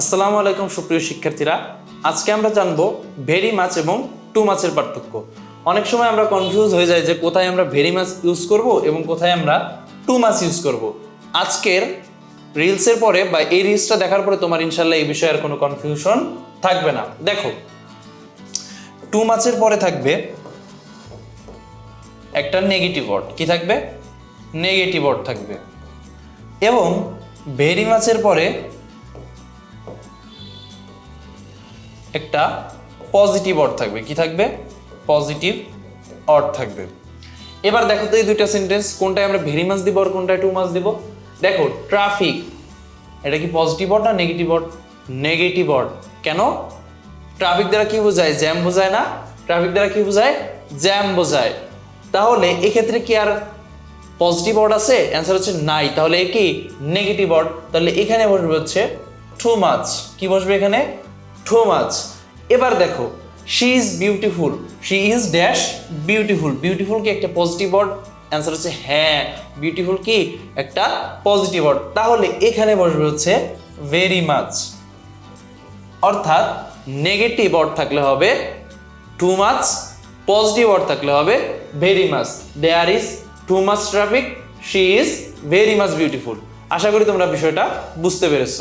আসসালামু আলাইকুম সুপ্রিয় শিক্ষার্থীরা। আজকে আমরা জানব ভেরি মাছ এবং টু মাছের পার্থক্য। অনেক সময় আমরা কনফিউজ হয়ে যাই যে কোথায় আমরা ভেরি মাছ ইউজ করব এবং কোথায় আমরা টু মাছ ইউজ করব। আজকের রিলসের পরে বা এই রিলসটা দেখার পরে তোমার ইনশাল্লাহ এই বিষয়ে আর কোনো কনফিউশন থাকবে না। দেখো, টু মাছের পরে থাকবে একটা নেগেটিভ ওয়ার্ড কি থাকবে? নেগেটিভ ওয়ার্ড থাকবে। এবং ভেরি মাছের পরে একটা পজিটিভ অর্থ থাকবে। কি থাকবে? পজিটিভ অর্থ থাকবে। এবার দেখো তো এই দুইটা সেন্টেন্স কোনটায় আমরা ভেরি মাছ দিব আর কোনটায় টু মাছ দিব? দেখো ট্রাফিক এটা কি পজিটিভ অর্ড না নেগেটিভ অর্ড নেগেটিভ অর্ড কেন? ট্রাফিক দ্বারা কি বোঝায়? জ্যাম বোঝায় না? ট্রাফিক দ্বারা কি বোঝায়? জ্যাম বোঝায়। তাহলে এক্ষেত্রে কি আর পজিটিভ অর্ড আছে? অ্যান্সার হচ্ছে নাই। তাহলে কি? নেগেটিভ অর্ড তাহলে এখানে বসবে হচ্ছে টু মাছ কি বসবে এখানে? Too much. এবার দেখো she is beautiful she is dash beautiful beautiful কি একটা পজিটিভ ওয়ার্ড অ্যান্সার হচ্ছে হ্যাঁ। বিউটিফুল কি একটা পজিটিভ ওয়ার্ড তাহলে এখানে বসবে হচ্ছে ভেরি মাচ অর্থাৎ নেগেটিভ ওয়ার্ড থাকলে হবে টু মাচ পজিটিভ ওয়ার্ড থাকলে হবে very much there is too much traffic she is very much beautiful আশা করি তোমরা বিষয়টা বুঝতে পেরেছ।